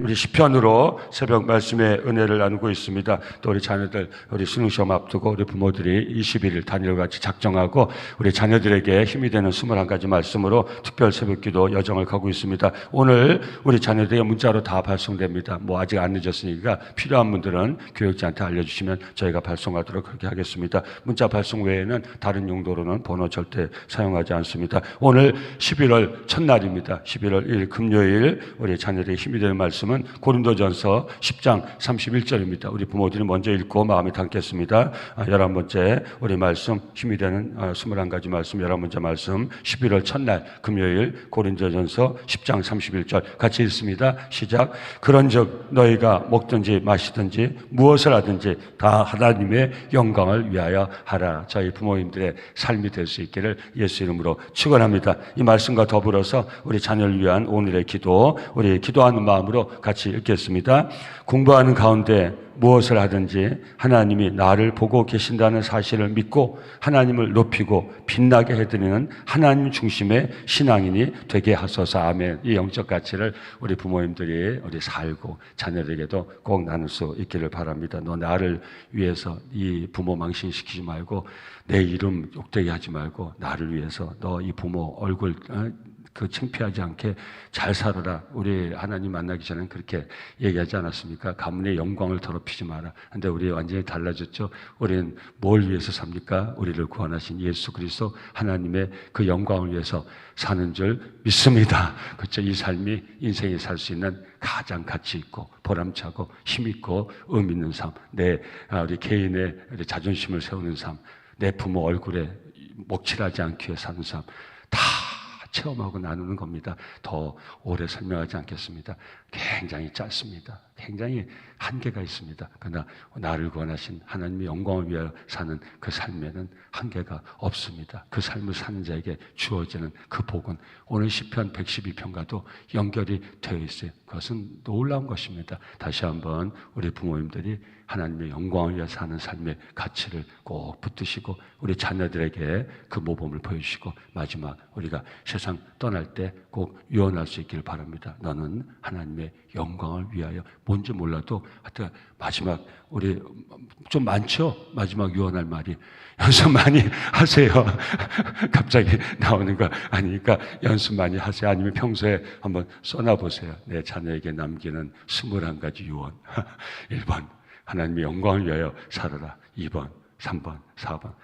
우리 시편으로 새벽 말씀의 은혜를 나누고 있습니다. 또 우리 자녀들 우리 수능 시험 앞두고 우리 부모들이 21일 단일과 같이 작정하고 우리 자녀들에게 힘이 되는 21가지 말씀으로 특별 새벽기도 여정을 가고 있습니다. 오늘 우리 자녀들의 문자로 다 발송됩니다. 뭐 아직 안 늦었으니까 필요한 분들은 교육자한테 알려주시면 저희가 발송하도록 그렇게 하겠습니다. 문자 발송 외에는 다른 용도로는 번호 절대 사용하지 않습니다. 오늘 11월 첫날입니다. 11월 1일 금요일 우리 자녀들의 힘이 되는 말씀 말씀은 고린도전서 10장 31절입니다. 우리 부모들이 먼저 읽고 마음에 담겠습니다. 아, 열한 번째 우리 말씀 힘이 되는 21가지 아, 말씀 열한 번째 말씀 11월 첫날 금요일 고린도전서 10장 31절 같이 읽습니다. 시작. 그런즉 너희가 먹든지 마시든지 무엇을 하든지 다 하나님의 영광을 위하여 하라. 저희 부모님들의 삶이 될 수 있기를 예수 이름으로 축원합니다. 이 말씀과 더불어서 우리 자녀를 위한 오늘의 기도, 우리 기도하는 마음으로 같이 읽겠습니다. 공부하는 가운데 무엇을 하든지 하나님이 나를 보고 계신다는 사실을 믿고 하나님을 높이고 빛나게 해드리는 하나님 중심의 신앙인이 되게 하소서 아멘. 이 영적 가치를 우리 부모님들이 우리 살고 자녀들에게도 꼭 나눌 수 있기를 바랍니다. 너 나를 위해서 이 부모 망신시키지 말고 내 이름 욕되게 하지 말고 나를 위해서 너 이 부모 얼굴 어, 그 창피하지 않게 잘 살아라. 우리 하나님 만나기 전에 그렇게 얘기하지 않았습니까? 가문의 영광을 더럽히지 마라. 근데 우리 완전히 달라졌죠. 우리는 뭘 위해서 삽니까? 우리를 구원하신 예수 그리스도 하나님의 그 영광을 위해서 사는 줄 믿습니다. 그렇죠. 이 삶이 인생에 살 수 있는 가장 가치 있고 보람차고 힘 있고 의미 있는 삶. 내 아, 우리 개인의 우리 자존심을 세우는 삶. 내 부모 얼굴에 목칠하지 않기 위해 사는 삶. 다 체험하고 나누는 겁니다. 더 오래 설명하지 않겠습니다. 굉장히 짧습니다. 굉장히 한계가 있습니다. 그러나 나를 권하신 하나님의 영광을 위하여 사는 그 삶에는 한계가 없습니다. 그 삶을 사는 자에게 주어지는 그 복은 오늘 시편 112편과도 연결이 되어 있어요. 그것은 놀라운 것입니다. 다시 한번 우리 부모님들이 하나님의 영광을 위해 사는 삶의 가치를 꼭 붙드시고 우리 자녀들에게 그 모범을 보여주시고 마지막 우리가 세상 떠날 때 꼭 유언할 수 있기를 바랍니다. 너는 하나님 의 영광을 위하여 뭔지 몰라도 하여튼 마지막 우리 좀 많죠? 마지막 유언할 말이 연습 많이 하세요. 갑자기 나오는 거 아니니까 연습 많이 하세요. 아니면 평소에 한번 써놔 보세요. 내 자녀에게 남기는 21가지 유언. 1번 하나님의 영광을 위하여 살아라. 2번, 3번, 4번.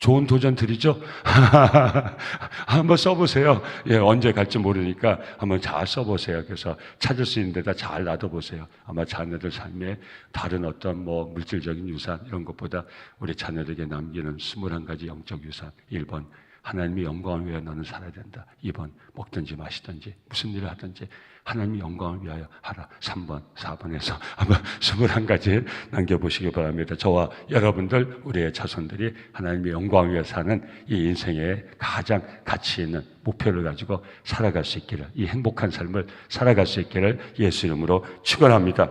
좋은 도전 드리죠? 한번 써보세요. 예, 언제 갈지 모르니까 한번 잘 써보세요. 그래서 찾을 수 있는 데다 잘 놔둬보세요. 아마 자녀들 삶에 다른 어떤 뭐 물질적인 유산 이런 것보다 우리 자녀들에게 남기는 21가지 영적 유산. 1번, 하나님의 영광을 위하여 너는 살아야 된다. 2번, 먹든지 마시든지 무슨 일을 하든지 하나님의 영광을 위하여 하라. 3번, 4번에서 한번 21가지 남겨보시기 바랍니다. 저와 여러분들, 우리의 자손들이 하나님의 영광을 위해 사는 이 인생의 가장 가치 있는 목표를 가지고 살아갈 수 있기를, 이 행복한 삶을 살아갈 수 있기를 예수 이름으로 축원합니다.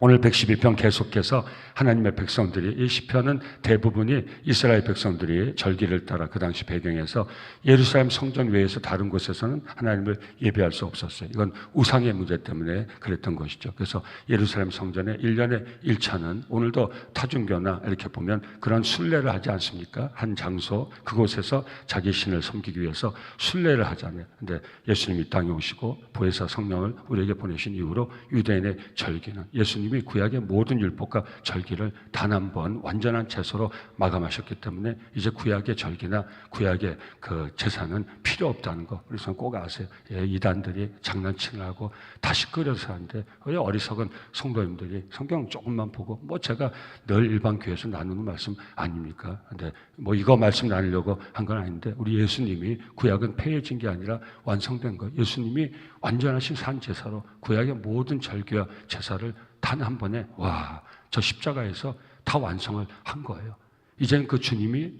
오늘 112편 계속해서 하나님의 백성들이 이 시편은 대부분이 이스라엘 백성들이 절기를 따라 그 당시 배경에서 예루살렘 성전 외에서 다른 곳에서는 하나님을 예배할 수 없었어요. 이건 우상의 문제 때문에 그랬던 것이죠. 그래서 예루살렘 성전에 1년에 1차는 오늘도 타중교나 이렇게 보면 그런 순례를 하지 않습니까? 한 장소 그곳에서 자기 신을 섬기기 위해서 순례를 하잖아요. 근데 예수님이 땅에 오시고 보혜사 성령을 우리에게 보내신 이후로 유대인의 절기는 예수님 예수님이 구약의 모든 율법과 절기 를 단 한 번 완전한 채소로 마감하셨기 때문에 이제 구약의 절기나 구약의 그 제사는 필요 없다는 거. 그래서 꼭 아세요. 예, 이단들이 장난치는 하고 다시 끓여서 하는데 왜 어리석은 성도님들이 성경 조금만 보고 뭐 제가 늘 일반 교회에서 나누는 말씀 아닙니까? 근데 뭐 이거 말씀 나누려고 한 건 아닌데 우리 예수님이 구약은 폐해진 게 아니라 완성된 거. 예수님이 완전하신 산 제사로 구약의 모든 절기와 제사를 단 한 번에 와, 저 십자가에서 다 완성을 한 거예요. 이젠 그 주님이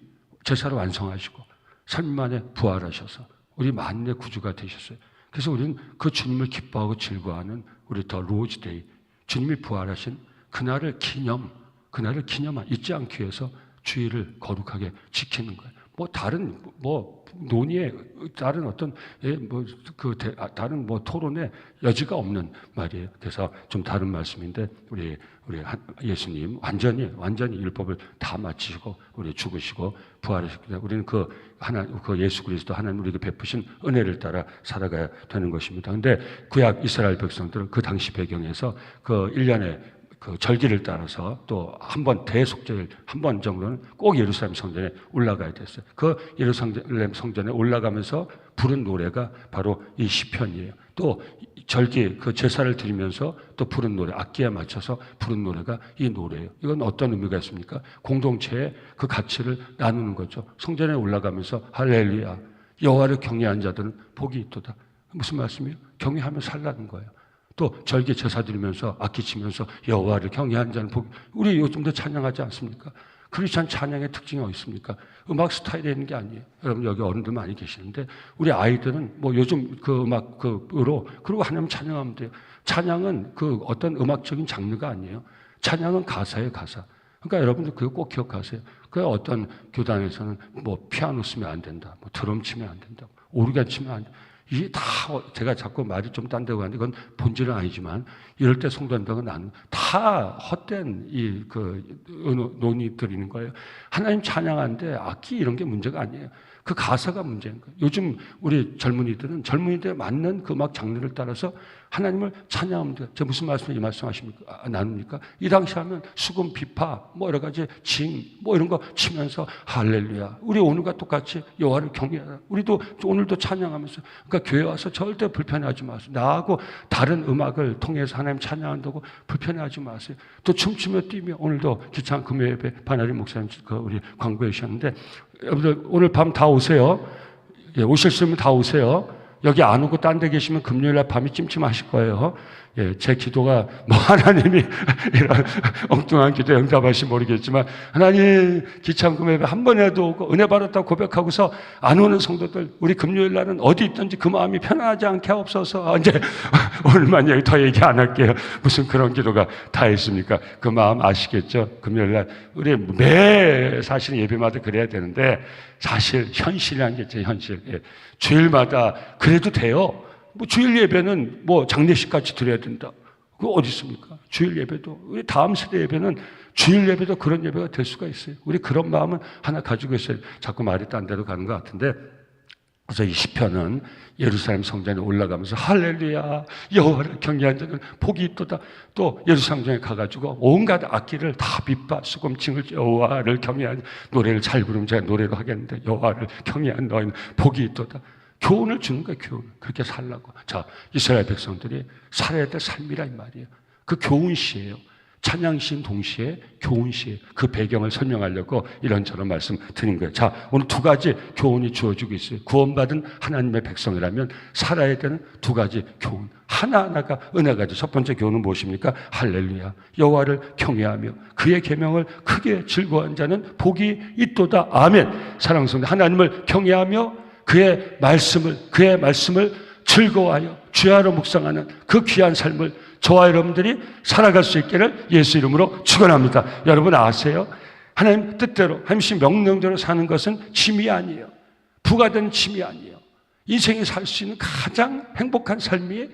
제사를 완성하시고 3일 만에 부활하셔서 우리 만의 구주가 되셨어요. 그래서 우리는 그 주님을 기뻐하고 즐거워하는 우리 더 로즈데이 주님이 부활하신 그날을 기념 그날을 기념 잊지 않기 위해서 주일을 거룩하게 지키는 거예요. 뭐 다른 뭐 논의에 다른 어떤 예, 뭐그 다른 뭐 토론에 여지가 없는 말이에요. 그래서 좀 다른 말씀인데 우리 우리 한- 예수님 완전히 완전히 율법을 다 마치시고 우리 죽으시고 부활하셨기 때문에 우리는 그 하나 그 예수 그리스도 하나님 우리에게 베푸신 은혜를 따라 살아가야 되는 것입니다. 근데 구약 이스라엘 백성들은 그 당시 배경에서 그 1년에 그 절기를 따라서 또 한 번 대속절 한 번 정도는 꼭 예루살렘 성전에 올라가야 됐어요. 그 예루살렘 성전에 올라가면서 부른 노래가 바로 이 시편이에요. 또 절기 그 제사를 드리면서 또 부른 노래 악기에 맞춰서 부른 노래가 이 노래예요. 이건 어떤 의미가 있습니까? 공동체의 그 가치를 나누는 거죠. 성전에 올라가면서 할렐루야 여호와를 경외한 자들은 복이 있도다. 무슨 말씀이에요? 경외하며 살라는 거예요. 또 절기 제사 드리면서 악기 치면서 여호와를 경외한 자는 복. 우리 요즘도 찬양하지 않습니까? 크리스찬 찬양의 특징이 어디 있습니까? 음악 스타일에 있는 게 아니에요. 여러분 여기 어른들 많이 계시는데 우리 아이들은 뭐 요즘 그 음악 그으로 그리고 하나님 찬양하면 돼요. 찬양은 그 어떤 음악적인 장르가 아니에요. 찬양은 가사예요, 가사. 그러니까 여러분들 그거 꼭 기억하세요. 그 어떤 교단에서는 뭐 피아노 쓰면 안 된다, 뭐 드럼 치면 안 된다, 오르간 치면 안 된다. 이게 다 제가 자꾸 말이 좀 딴 데고 하는데 그건 본질은 아니지만 이럴 때 성도한다고 나는 다 헛된 이 그 논의들이 있는 거예요. 하나님 찬양하는데 악기 이런 게 문제가 아니에요. 그 가사가 문제인 거예요. 요즘 우리 젊은이들은 젊은이들에 맞는 그 음악 장르를 따라서 하나님을 돼요. 제가 무슨 말씀을 이 말씀하십니까? 아, 나눕니까? 이 당시 하면 수금, 비파, 뭐 여러 가지 징, 뭐 이런 거 치면서 할렐루야. 우리 오늘과 똑같이 여호와를 경외하라. 우리도 오늘도 찬양하면서 그러니까 교회 와서 절대 불편해하지 마세요. 나하고 다른 음악을 통해서 하나님 찬양한다고 불편해하지 마세요. 또 춤추며 뛰며 오늘도 기창 금요 예배 반야리 목사님 그 우리 광고해 주셨는데 여러분들 오늘 밤 다 오세요. 예, 오실 수 있으면 다 오세요. 여기 안 오고 딴 데 계시면 금요일 날 밤이 찜찜하실 거예요. 예, 제 기도가 뭐 하나님이 이런 엉뚱한 기도 응답하시 모르겠지만 하나님 예배 한 번에도 오고 은혜 받았다고 고백하고서 안 오는 성도들 우리 금요일 날은 어디 있든지 그 마음이 편안하지 않게 하옵소서. 아, 이제 오늘만 얘기 더 얘기 안 할게요. 무슨 그런 기도가 다 있습니까? 그 마음 아시겠죠? 금요일 날 우리 매 사실 예배마다 그래야 되는데 사실 현실이라는 게 있죠, 현실. 예. 주일마다 그래도 돼요. 뭐 주일 예배는 뭐 장례식 같이 드려야 된다. 그거 어디 있습니까? 주일 예배도 우리 다음 세대 예배는 주일 예배도 그런 예배가 될 수가 있어요. 우리 그런 마음은 하나 가지고 있어요. 자꾸 말이 딴 데로 가는 것 같은데 그래서 이 시편은 예루살렘 성전에 올라가면서 할렐루야 여호와를 경외한 자는 복이 있도다. 또 예루살렘 성전에 가가지고 온갖 악기를 다 빗바 수금칭을 여호와를 경외한 노래를 잘 부르면 제가 노래로 하겠는데 여호와를 경외한 너희는 복이 있도다. 교훈을 주는 거예요, 교훈. 그렇게 살라고. 자, 이스라엘 백성들이 살아야 될 삶이라 이 말이에요. 그 교훈시예요. 찬양시인 동시에 교훈시 그 배경을 설명하려고 이런저런 말씀 드린 거예요. 자, 오늘 두 가지 교훈이 주어지고 있어요. 구원받은 하나님의 백성이라면 살아야 되는 두 가지 교훈. 하나하나가 은혜가죠. 첫 번째 교훈은 무엇입니까? 할렐루야. 여호와를 경외하며 그의 계명을 크게 즐거워한 자는 복이 있도다. 아멘. 성도 하나님을 경외하며 그의 말씀을 그의 말씀을 즐거워하여 주야로 묵상하는 그 귀한 삶을 저와 여러분들이 살아갈 수 있기를 예수 이름으로 축원합니다. 여러분 아세요? 하나님 뜻대로 하나님 명령대로 사는 것은 짐이 아니에요. 부가된 짐이 아니에요. 인생에 살수 있는 가장 행복한 삶이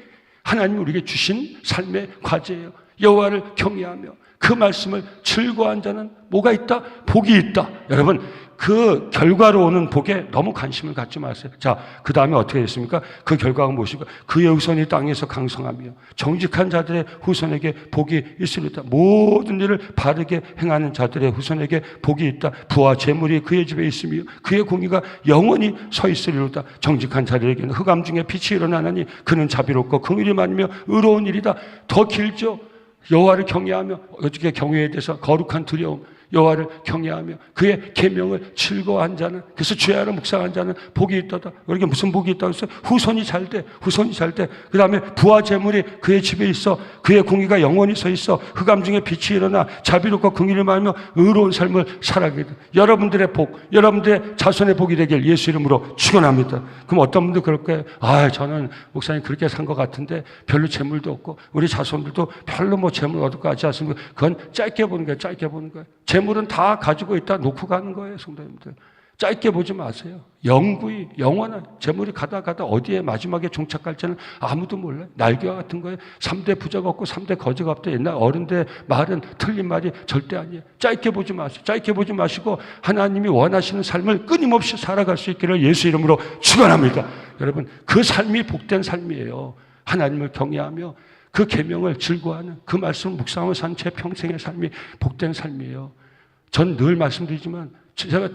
하나님 우리에게 주신 삶의 과제예요. 여호와를 경외하며 그 말씀을 즐거워한 자는 뭐가 있다? 복이 있다. 여러분 그 결과로 오는 복에 너무 관심을 갖지 마세요. 자, 그 다음에 어떻게 됐습니까? 그 결과가 무엇인가? 그의 후손이 땅에서 강성하며 정직한 자들의 후손에게 복이 있으리다. 모든 일을 바르게 행하는 자들의 후손에게 복이 있다. 부와 재물이 그의 집에 있으며 그의 공의가 영원히 서 있으리로다. 정직한 자들에게는 흑암 중에 빛이 일어나나니 그는 자비롭고 긍휼이 많으며 의로운 일이다. 더 길죠. 여호와를 경외하며 어떻게 경외에 대해서 거룩한 두려움 여호와를 경외하며 그의 계명을 즐거워한 자는 그래서 주야로 묵상한 자는 복이 있다다. 그러게 무슨 복이 있다고 했어요? 후손이 잘 돼. 후손이 잘 돼. 그다음에 부와 재물이 그의 집에 있어. 그의 공의가 영원히 서 있어. 흑암 중에 빛이 일어나 자비롭고 긍휼을 말며 의로운 삶을 살아가게 돼. 여러분들의 복, 여러분들의 자손의 복이 되길 예수 이름으로 축원합니다. 그럼 어떤 분들 그럴 거예요? 아, 저는 목사님 그렇게 산 것 같은데 별로 재물도 없고 우리 자손들도 별로 뭐 재물 얻을 것 같지 않습니까? 그건 짧게 보는 거예요. 짧게 보는 거예요. 재물은 다 가지고 있다 놓고 가는 거예요, 성도님들. 짧게 보지 마세요. 영구히 영원한 재물이 가다 가다 어디에 마지막에 종착할지는 아무도 몰라요. 날개와 같은 거에 3대 부자가 없고 3대 거지가 없다. 옛날 어른들 말은 틀린 말이 절대 아니에요. 짧게 보지 마세요. 짧게 보지 마시고 하나님이 원하시는 삶을 끊임없이 살아갈 수 있기를 예수 이름으로 축원합니다. 여러분 그 삶이 복된 삶이에요. 하나님을 경외하며 그 계명을 즐거워하는 그 말씀을 묵상하며 산제 평생의 삶이 복된 삶이에요. 전 늘 말씀드리지만 제가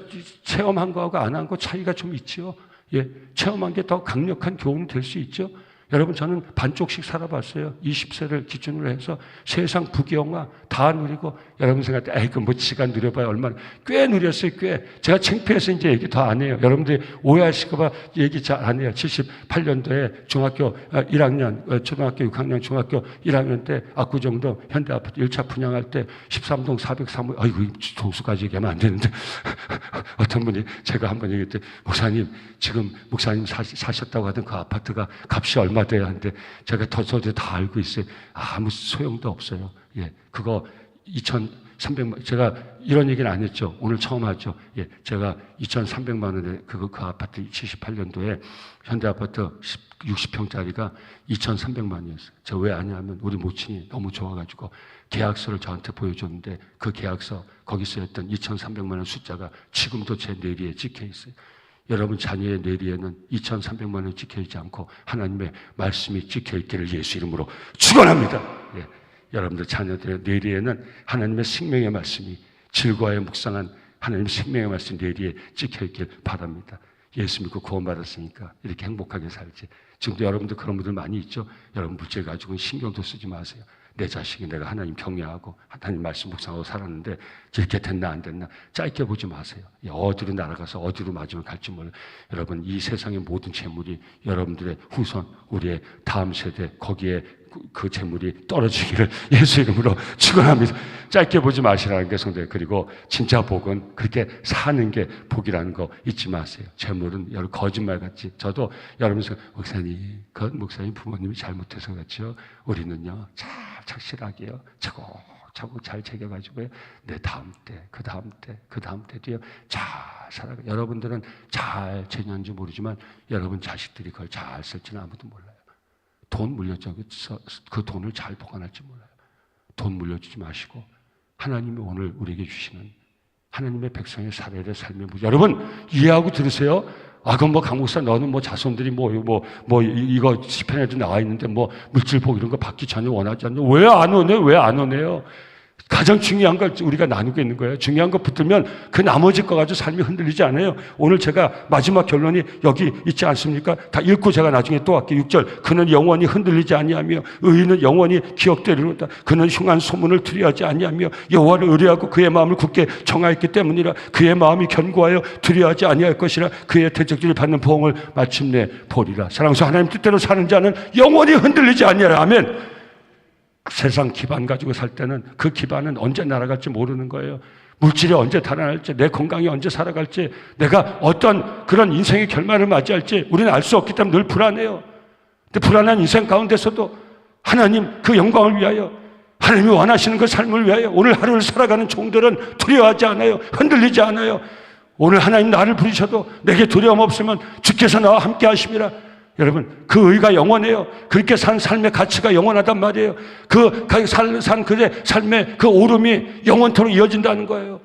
체험한 거하고 안 한 거 차이가 좀 있지요. 예, 체험한 게 더 강력한 교훈이 될 수 있죠. 여러분 저는 반쪽씩 살아봤어요. 20세를 기준으로 해서 세상 부귀영화 다 누리고 여러분 생각할 때 에이 그뭐 지가 누려봐야 얼마나 꽤 누렸어요. 꽤 제가 창피해서 이제 얘기 더 안 해요. 여러분들이 오해하실까봐 얘기 잘 안 해요. 78년도에 중학교 1학년, 초등학교 6학년, 중학교 1학년 때 압구정동 현대 아파트 1차 분양할 때 13동 403호 아이고 동수까지 얘기하면 안 되는데 어떤 분이 제가 한번 얘기했더니 목사님 지금 목사님 사셨다고 하던 그 아파트가 값이 얼마 돼야 하는데 제가 더 저도 다 알고 있어요. 아무 소용도 없어요. 예, 그거 2,300만 제가 이런 얘기는 안 했죠. 오늘 처음 하죠. 예, 제가 2,300만 원에 그거 그 아파트 78년도에 현대 아파트 60평짜리가 2,300만 원이었어요. 제가 왜 아냐면 우리 모친이 너무 좋아가지고 계약서를 저한테 보여줬는데 그 계약서 거기 쓰였던 2,300만 원 숫자가 지금도 제 뇌리에 찍혀 있어요. 여러분 자녀의 뇌리에는 2,300만 원 찍혀 있지 않고 하나님의 말씀이 찍혀 있기를 예수 이름으로 축원합니다. 예. 여러분들 자녀들의 뇌리에는 하나님의 생명의 말씀이 즐거워에 묵상한 하나님의 생명의 말씀 뇌리에 찍혀 있길 바랍니다. 예수 믿고 구원받았으니까 이렇게 행복하게 살지. 지금도 여러분들 그런 분들 많이 있죠. 여러분 물질 가지고는 신경도 쓰지 마세요. 내 자식이 내가 하나님 경외하고 하나님 말씀 묵상하고 살았는데 이렇게 됐나 안 됐나 짧게 보지 마세요. 어디로 날아가서 어디로 마지막 갈지 몰라. 여러분 이 세상의 모든 재물이 여러분들의 후손 우리의 다음 세대 거기에 그- 그 재물이 떨어지기를 예수 이름으로 축원합니다. 짧게 보지 마시라는 게 성대 그리고 진짜 복은 그렇게 사는 게 복이라는 거 잊지 마세요. 재물은 여러 거짓말 같지. 저도 여러분 생 목사님 그 목사님 부모님이 잘못해서 그렇죠. 우리는요 잘 착실하게요 차곡차곡 잘 챙겨가지고요 내 다음 때 그 다음 때 그 다음 때도요 잘 살아. 여러분들은 잘 지내는지 모르지만 여러분 자식들이 그걸 잘 쓸지는 아무도 몰라요. 돈. 그래서 그 돈을 잘 보관할지 몰라요. 돈 물려주지 마시고 하나님이 오늘 우리에게 주시는 하나님의 백성의 삶의 무 여러분 이해하고 들으세요. 아 그럼 뭐 강목사 너는 뭐 자손들이 뭐 뭐 뭐 이거 시편에도 나와 있는데 뭐 물질복 이런 거 받기 전혀 원하지 않는 왜안 오네 왜 안 오네요. 가장 중요한 걸 우리가 나누고 있는 거예요. 중요한 거 붙들면 그 나머지 거 가지고 삶이 흔들리지 않아요. 오늘 제가 마지막 결론이 여기 있지 않습니까? 다 읽고 제가 나중에 또 할게요. 6절. 그는 영원히 흔들리지 아니하며 의인은 영원히 기억되리로다. 그는 흉한 소문을 두려워하지 아니하며 여호와를 의뢰하고 그의 마음을 굳게 정하였기 때문이라 그의 마음이 견고하여 두려워하지 아니할 것이라 그의 대적들이 받는 보응을 마침내 보리라. 사랑서 하나님 뜻대로 사는 자는 영원히 흔들리지 아니하라. 아멘. 세상 기반 가지고 살 때는 그 기반은 언제 날아갈지 모르는 거예요. 물질이 언제 달아날지, 내 건강이 언제 살아갈지, 내가 어떤 그런 인생의 결말을 맞이할지 우리는 알 수 없기 때문에 늘 불안해요. 근데 불안한 인생 가운데서도 하나님 그 영광을 위하여 하나님이 원하시는 그 삶을 위하여 오늘 하루를 살아가는 종들은 두려워하지 않아요. 흔들리지 않아요. 오늘 하나님 나를 부르셔도 내게 두려움 없으면 주께서 나와 함께 하심이라. 여러분, 그 의가 영원해요. 그렇게 산 삶의 가치가 영원하단 말이에요. 그, 산, 산 그의 삶의 그 오름이 영원토록 이어진다는 거예요.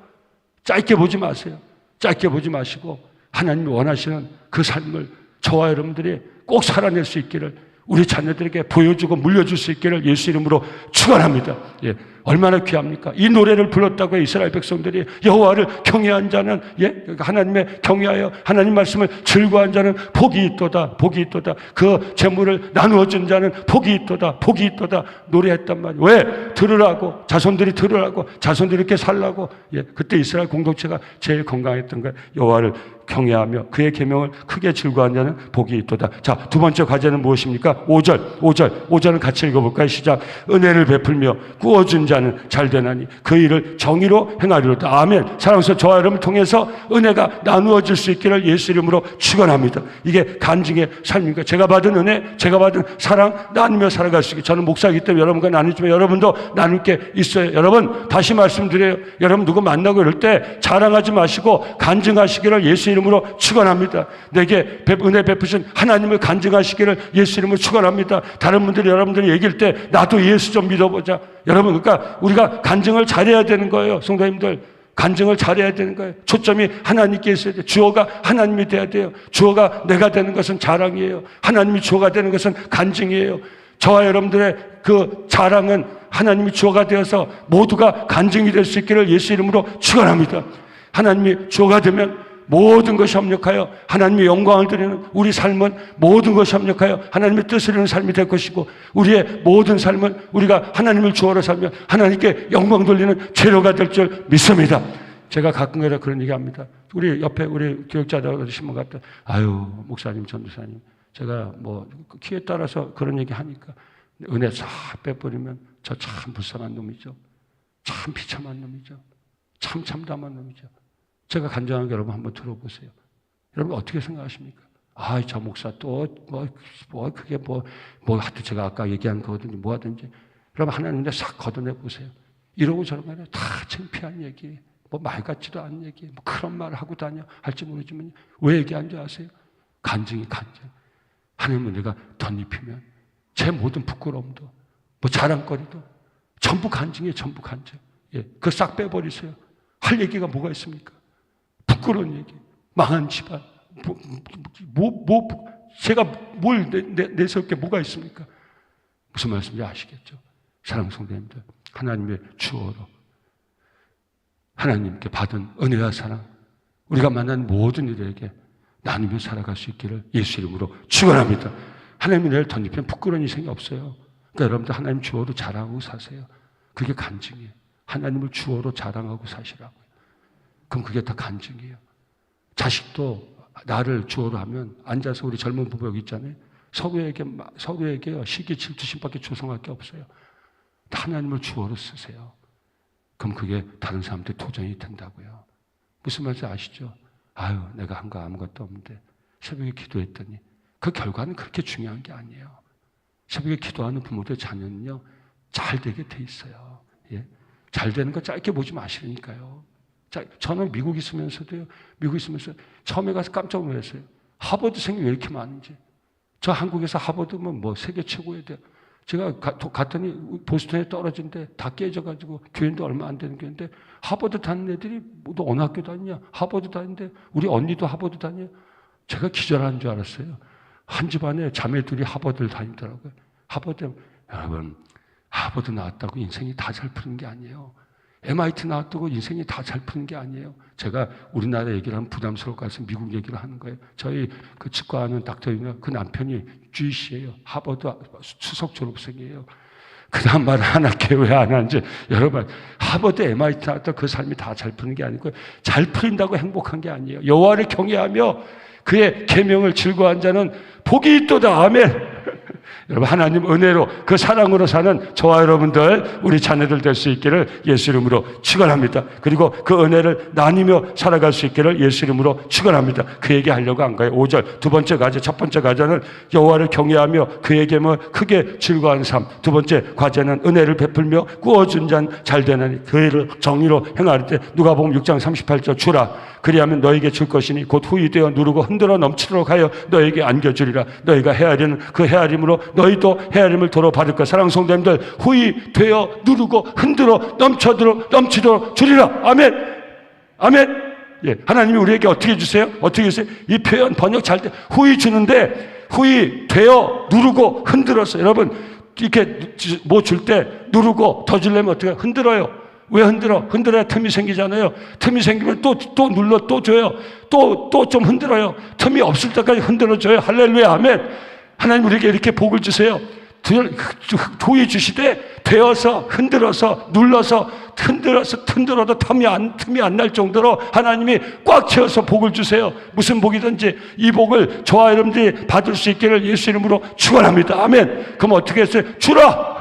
짧게 보지 마세요. 짧게 보지 마시고, 하나님이 원하시는 그 삶을 저와 여러분들이 꼭 살아낼 수 있기를 우리 자녀들에게 보여주고 물려줄 수 있기를 예수 이름으로 축원합니다. 예. 얼마나 귀합니까? 이 노래를 불렀다고 이스라엘 백성들이 여호와를 경외한 자는 예 하나님의 경외하여 하나님 말씀을 즐거워한 자는 복이 있도다 복이 있도다 그 재물을 나누어 준 자는 복이 있도다 복이 있도다 노래했단 말이에요. 왜 들으라고 자손들이 들으라고 자손들이 이렇게 살라고 예 그때 이스라엘 공동체가 제일 건강했던 거예요. 여호와를 경외하며 그의 계명을 크게 즐거워한 자는 복이 있도다. 자, 두 번째 과제는 무엇입니까? 5절, 5절, 5절은 같이 읽어 볼까요? 시작. 은혜를 베풀며 구워준 자 자는 잘 되나니 그 일을 정의로 행하리로다. 아멘. 사랑해서 저와 여러분 통해서 은혜가 나누어질 수 있기를 예수 이름으로 축원합니다. 이게 간증의 삶입니까? 제가 받은 은혜, 제가 받은 사랑 나누며 살아갈 수 있게 저는 목사이기 때문에 여러분과 나누지만 여러분도 나눌 게 있어요. 여러분 다시 말씀드려요. 여러분 누구 만나고 이럴 때 자랑하지 마시고 간증하시기를 예수 이름으로 축원합니다. 내게 배- 은혜 베푸신 하나님을 간증하시기를 예수 이름으로 축원합니다. 다른 분들이 여러분들이 얘기할 때 나도 예수 좀 믿어보자. 여러분 그러니까 우리가 간증을 잘해야 되는 거예요. 성도님들 간증을 잘해야 되는 거예요. 초점이 하나님께 있어야 돼요. 주어가 하나님이 돼야 돼요. 주어가 내가 되는 것은 자랑이에요. 하나님이 주어가 되는 것은 간증이에요. 저와 여러분들의 그 자랑은 하나님이 주어가 되어서 모두가 간증이 될 수 있기를 예수 이름으로 축원합니다. 하나님이 주어가 되면 모든 것이 협력하여 하나님의 영광을 드리는 우리 삶은 모든 것이 협력하여 하나님의 뜻을 이루는 삶이 될 것이고 우리의 모든 삶은 우리가 하나님을 주어로 살며 하나님께 영광 돌리는 재료가 될 줄 믿습니다. 제가 가끔가다 그런 얘기합니다. 우리 옆에 우리 교육자들 신문 갔다 아유 목사님 전도사님 제가 뭐 키에 따라서 그런 얘기 하니까 은혜 싹 빼버리면 저 참 불쌍한 놈이죠. 참 비참한 놈이죠. 참 참담한 놈이죠. 제가 간증한 게 여러분 한번 들어보세요. 여러분 어떻게 생각하십니까? 아, 저 목사 또, 뭐, 뭐, 그게 뭐, 뭐, 하여튼 제가 아까 얘기한 거든지 뭐 하든지. 여러분 하나님께 싹 걷어내 보세요. 이러고 저러고 하면 다 창피한 얘기, 뭐 말 같지도 않은 얘기, 뭐 그런 말을 하고 다녀 할지 모르지만 왜 얘기한 줄 아세요? 간증이 간증. 하나님은 내가 덧입히면 제 모든 부끄러움도, 뭐 자랑거리도 전부 간증이에요, 전부 간증. 예, 그싹 빼버리세요. 할 얘기가 뭐가 있습니까? 부끄러운 얘기, 망한 집안, 뭐, 뭐, 뭐 제가 뭘 내, 내, 내세울 게 뭐가 있습니까? 무슨 말씀인지 아시겠죠? 사랑 성도님들, 하나님의 주어로 하나님께 받은 은혜와 사랑, 우리가 만난 모든 이들에게 나누며 살아갈 수 있기를 예수 이름으로 축원합니다. 하나님이 늘 덧입히면 부끄러운 인생이 없어요. 그러니까 여러분들 하나님 주어로 자랑하고 사세요. 그게 간증이에요. 하나님을 주어로 자랑하고 사시라고요. 그럼 그게 다 간증이에요. 자식도 나를 주어로 하면 앉아서 우리 젊은 부부 여기 있잖아요. 서로에게 서로에게 시기 질투 심밖에 조성할 게 없어요. 하나님을 주어로 쓰세요. 그럼 그게 다른 사람들 도전이 된다고요. 무슨 말인지 아시죠? 아유, 내가 한 거 아무것도 없는데 새벽에 기도했더니 그 결과는 그렇게 중요한 게 아니에요. 새벽에 기도하는 부모들 자녀는요 잘 되게 돼 있어요. 예, 잘 되는 거 짧게 보지 마시니까요. 자, 저는 미국 있으면서도요, 미국 있으면서 처음에 가서 깜짝 놀랐어요. 하버드생이 왜 이렇게 많은지. 저 한국에서 하버드면 뭐 세계 최고에 대 제가 가, 도- 갔더니 보스턴에 떨어진데 다 깨져가지고 교인도 얼마 안 되는 교인데 하버드 다니는 애들이 너 어느 학교 다니냐? 하버드 다니는데 우리 언니도 하버드 다녀. 제가 기절하는 줄 알았어요. 한 집안에 자매 둘이 하버드를 다니더라고요. 하버드 여러분 하버드 나왔다고 인생이 다 잘 푸는 게 아니에요. MIT 나왔다고 인생이 다 잘 푸는 게 아니에요. 제가 우리나라 얘기를 하면 부담스러울 것 같아서 미국 얘기를 하는 거예요. 저희 그 치과하는 닥터이나 그 남편이 주이시예요. 하버드 수석 졸업생이에요. 그 다음 말안 할게 왜안 하는지 여러분 하버드 MIT 나왔다 그 삶이 다 잘 푸는 게 아니고 잘 풀린다고 행복한 게 아니에요. 여호와를 경외하며 그의 계명을 즐거워한 자는 복이 있도다 아멘. 여러분 하나님 은혜로 그 사랑으로 사는 저와 여러분들 우리 자녀들 될 수 있기를 예수 이름으로 축원합니다. 그리고 그 은혜를 나누며 살아갈 수 있기를 예수 이름으로 축원합니다. 그 얘기 하려고 한 거예요. 5절 두 번째 과제 첫 번째 과제는 여호와를 경외하며 그에게 뭐 크게 즐거워하는 삶. 두 번째 과제는 은혜를 베풀며 구워준 잔 잘 되나니 그 일을 정의로 행할 때 누가 보면 6장 38절 주라 그리하면 너에게 줄 것이니 곧 후이 되어 누르고 흔들어 넘치도록 하여 너에게 안겨주리라 너희가 헤아리는 그 헤아림으로 너희도 헤아림을 도로 받을 것 사랑 성도님들 후이 되어 누르고 흔들어 넘쳐도록 넘치도록 주리라 아멘 아멘 예, 하나님이 우리에게 어떻게 주세요? 어떻게 주세요? 이 표현 번역 잘때 후이 주는데 후이 되어 누르고 흔들어서 여러분 이렇게 뭐 줄 때 누르고 더 주려면 어떻게? 흔들어요. 왜 흔들어? 흔들어야 틈이 생기잖아요. 틈이 생기면 또, 또 눌러 또 줘요. 또, 또 좀 흔들어요. 틈이 없을 때까지 흔들어 줘요. 할렐루야, 아멘. 하나님 우리에게 이렇게 복을 주세요. 도의 주시되 되어서 흔들어서 눌러서 흔들어서 흔들어도 틈이 안 틈이 안 날 정도로 하나님이 꽉 채워서 복을 주세요. 무슨 복이든지 이 복을 저와 여러분들이 받을 수 있기를 예수 이름으로 축원합니다. 아멘. 그럼 어떻게 했어요? 주라.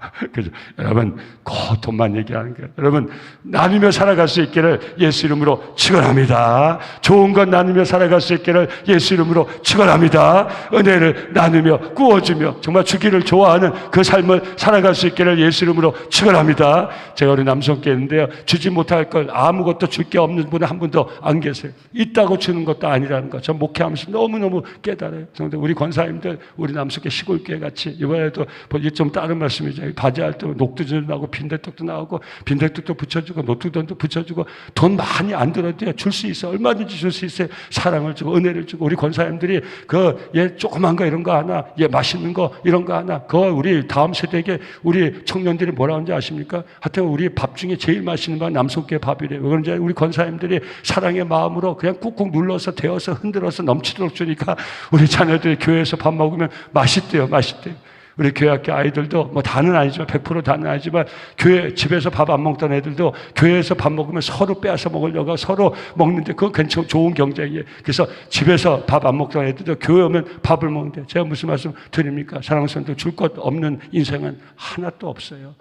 그죠? 여러분, 그 돈만 얘기하는 거예요. 여러분, 나누며 살아갈 수 있기를 예수 이름으로 축원합니다. 좋은 것 나누며 살아갈 수 있기를 예수 이름으로 축원합니다. 은혜를 나누며 구워주며 정말 주기를 좋아하는 그 삶을 살아갈 수 있기를 예수 이름으로 축원합니다. 제가 우리 남성께 있는데요. 주지 못할 걸 아무것도 줄 게 없는 분은 한 분도 안 계세요. 있다고 주는 것도 아니라는 거. 저 목회하면서 너무너무 깨달아요. 그런데 우리 권사님들, 우리 남성께 시골교회 같이 이번에도 뭐좀 다른 말씀이죠. 바지할 때 녹두전 나오고 빈대떡도 나오고 빈대떡도 붙여주고 녹두전도 붙여주고 돈 많이 안 들어도 줄 수 있어. 얼마든지 줄 수 있어요. 사랑을 주고 은혜를 주고 우리 권사님들이 그예 조그만 거 이런 거 하나 예 맛있는 거 이런 거 하나 그거 우리 다음 세대에게 우리 청년들이 뭐라 하는지 아십니까? 하여튼 우리 밥 중에 제일 맛있는 건 남성계 밥이래요. 그런지 우리 권사님들이 사랑의 마음으로 그냥 꾹꾹 눌러서 데워서 흔들어서 넘치도록 주니까 우리 자녀들이 교회에서 밥 먹으면 맛있대요. 맛있대요. 우리 교회 학교 아이들도 뭐 다는 아니지만 100% 다는 아니지만 교회 집에서 밥 안 먹던 애들도 교회에서 밥 먹으면 서로 빼앗아 먹으려고 서로 먹는데 그건 괜찮 좋은 경쟁이에요. 그래서 집에서 밥 안 먹던 애들도 교회 오면 밥을 먹는데 제가 무슨 말씀 드립니까? 사랑하는 성도 줄것 없는 인생은 하나도 없어요.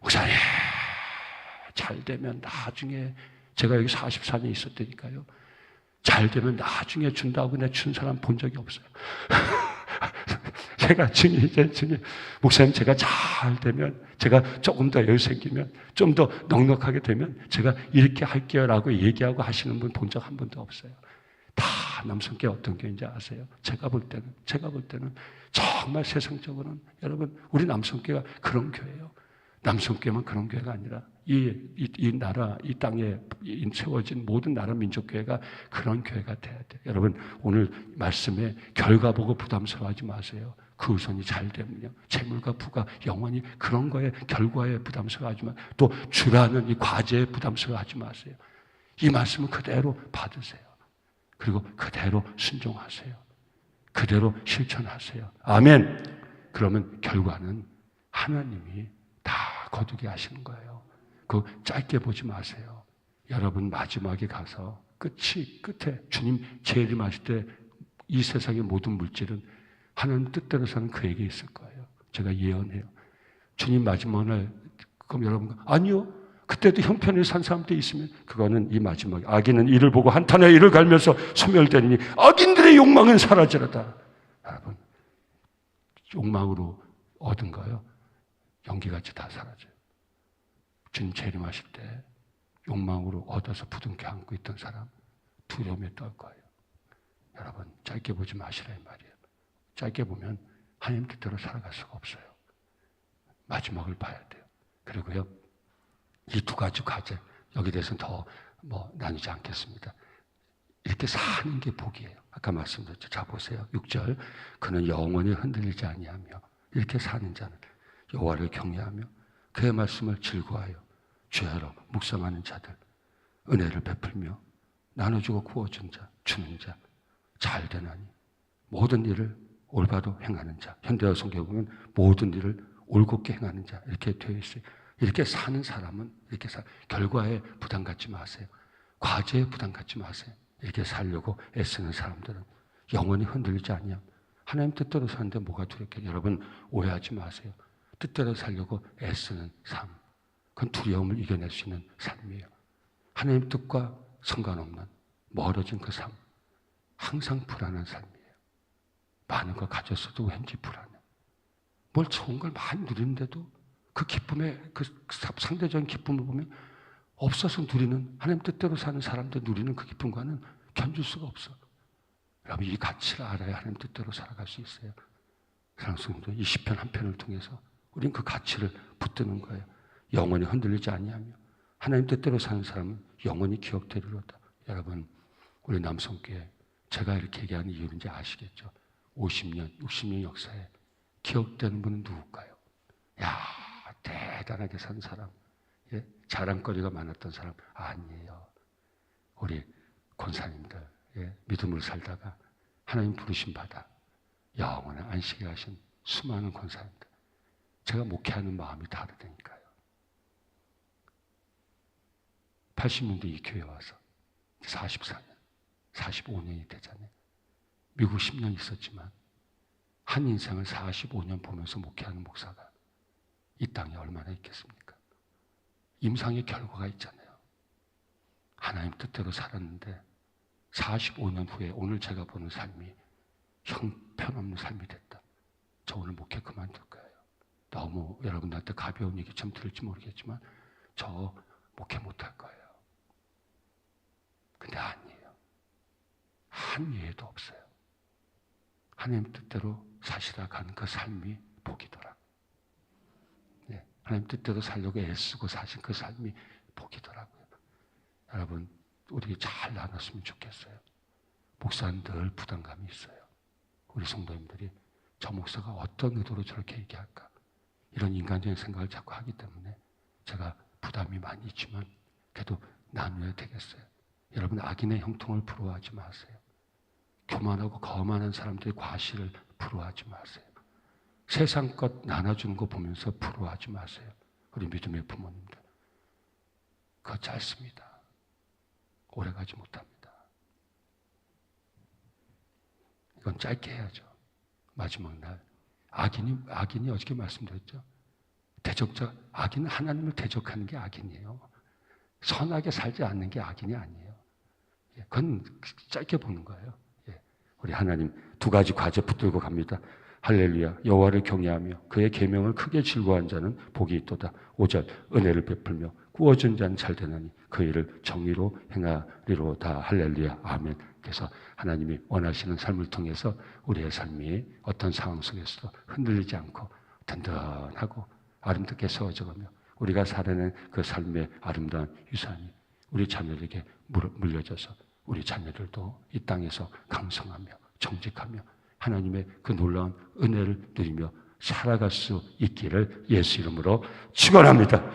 목사님 잘 되면 나중에 제가 여기 44년 있었다니까요. 잘 되면 나중에 준다고 내가 준 사람 본 적이 없어요. 제가 증인, 제 증인. 목사님, 제가 잘 되면, 제가 조금 더 여유 생기면, 좀 더 넉넉하게 되면, 제가 이렇게 할게요. 라고 얘기하고 하시는 분 본 적 한 번도 없어요. 다 남성께 어떤 교회인지 아세요? 제가 볼 때는, 제가 볼 때는 정말 세상적으로는 여러분, 우리 남성교회가 그런 교회예요. 남성교회만 그런 교회가 아니라 이, 이, 이 나라, 이 땅에 세워진 모든 나라 민족교회가 그런 교회가 돼야 돼요. 여러분, 오늘 말씀에 결과 보고 부담스러워하지 마세요. 그 우선이 잘 되면요. 재물과 부가 영원히 그런 거에 결과에 부담스러워하지 마. 또 주라는 이 과제에 부담스러워하지 마세요. 이 말씀을 그대로 받으세요. 그리고 그대로 순종하세요. 그대로 실천하세요. 아멘. 그러면 결과는 하나님이 다 거두게 하시는 거예요. 그 짧게 보지 마세요. 여러분 마지막에 가서 끝이 끝에 주님 재림하실 때 이 세상의 모든 물질은 하나님 뜻대로 사는 그에게 있을 거예요. 제가 예언해요. 주님 마지막 날 그럼 여러분 아니요. 그때도 형편이 산 사람도 있으면 그거는 이 마지막에 악인은 이를 보고 한탄의 이를 갈면서 소멸되니 악인들의 욕망은 사라지려다. 여러분 욕망으로 얻은 거요. 연기같이 다 사라져요. 주님 재림하실 때 욕망으로 얻어서 부둥켜 안고 있던 사람 두려움에 떨 거예요. 여러분 짧게 보지 마시라 이 말이에요. 짧게 보면 하나님 뜻대로 살아갈 수가 없어요. 마지막을 봐야 돼요. 그리고요 이 두 가지 과제 여기 대해서는 더 뭐 나누지 않겠습니다. 이렇게 사는 게 복이에요. 아까 말씀드렸죠. 자 보세요. 6절 그는 영원히 흔들리지 아니하며 이렇게 사는 자는 여호와를 경외하며 그의 말씀을 즐거워하여 죄하러 묵상하는 자들 은혜를 베풀며 나눠주고 구워준 자 주는 자 잘 되나니 모든 일을 올바로 행하는 자 현대어 성경 보면 모든 일을 올곧게 행하는 자 이렇게 되어 있어요. 이렇게 사는 사람은 이렇게 사 결과에 부담 갖지 마세요. 과제에 부담 갖지 마세요. 이렇게 살려고 애쓰는 사람들은 영원히 흔들리지 아니함. 하나님 뜻대로 사는데 뭐가 두렵게 여러분 오해하지 마세요. 뜻대로 살려고 애쓰는 삶. 그건 두려움을 이겨낼 수 있는 삶이에요. 하나님 뜻과 상관없는 멀어진 그 삶. 항상 불안한 삶이에요. 많은 걸 가졌어도 왠지 불안해. 뭘 좋은 걸 많이 누리는데도 그 기쁨의 그 상대적인 기쁨을 보면 없어서 누리는 하나님 뜻대로 사는 사람들 누리는 그 기쁨과는 견줄 수가 없어. 여러분 이 가치를 알아야 하나님 뜻대로 살아갈 수 있어요. 사랑스러운 이 시편 한 편을 통해서 우리는 그 가치를 붙드는 거예요. 영원히 흔들리지 아니하며 하나님 뜻대로 사는 사람은 영원히 기억되리로다. 여러분 우리 남성께 제가 이렇게 얘기하는 이유인지 아시겠죠? 50년, 60년 역사에 기억되는 분은 누굴까요? 야 대단하게 산 사람, 예? 자랑거리가 많았던 사람 아니에요. 우리 권사님들 예? 믿음으로 살다가 하나님 부르심 받아 영원한 안식에 하신 수많은 권사님들. 제가 목회하는 마음이 다르다니까요. 80년대 이 교회 와서 44년, 45년이 되잖아요. 미국 10년 있었지만 한 인생을 45년 보면서 목회하는 목사가 이 땅에 얼마나 있겠습니까? 임상의 결과가 있잖아요. 하나님 뜻대로 살았는데 45년 후에 오늘 제가 보는 삶이 형편없는 삶이 됐다. 저 오늘 목회 그만둘 거예요. 너무 여러분들한테 가벼운 얘기 좀 들을지 모르겠지만 저 목회 못할 거예요. 근데 아니에요. 한 예도 없어요. 하나님 뜻대로 사시다 가는 그 삶이 복이더라. 네, 하나님 뜻대로 살려고 애쓰고 사신 그 삶이 복이더라고요. 여러분, 우리 잘 나눴으면 좋겠어요. 목사는 늘 부담감이 있어요. 우리 성도님들이 저 목사가 어떤 의도로 저렇게 얘기할까? 이런 인간적인 생각을 자꾸 하기 때문에 제가 부담이 많이 있지만 그래도 나눠야 되겠어요. 여러분 악인의 형통을 부러워하지 마세요. 교만하고 거만한 사람들의 과실을 부러워하지 마세요. 세상 것 나눠주는 거 보면서 부러워하지 마세요. 우리 믿음의 부모님들. 그거 짧습니다. 오래가지 못합니다. 이건 짧게 해야죠. 마지막 날. 악인이, 악인이 어저께 말씀드렸죠. 대적자, 악인은 하나님을 대적하는 게 악인이에요. 선하게 살지 않는 게 악인이 아니에요. 예, 그건 짧게 보는 거예요. 예, 우리 하나님 두 가지 과제 붙들고 갑니다. 할렐루야 여호와를 경외하며 그의 계명을 크게 즐거워한 자는 복이 있도다. 5절 은혜를 베풀며 구워준 자는 잘 되나니 그 일을 정의로 행하리로다. 할렐루야 아멘. 그래서 하나님이 원하시는 삶을 통해서 우리의 삶이 어떤 상황 속에서도 흔들리지 않고 든든하고 아름답게 세워져가며 우리가 살아낸 그 삶의 아름다운 유산이 우리 자녀에게 물려져서 우리 자녀들도 이 땅에서 강성하며 정직하며 하나님의 그 놀라운 은혜를 누리며 살아갈 수 있기를 예수 이름으로 축원합니다.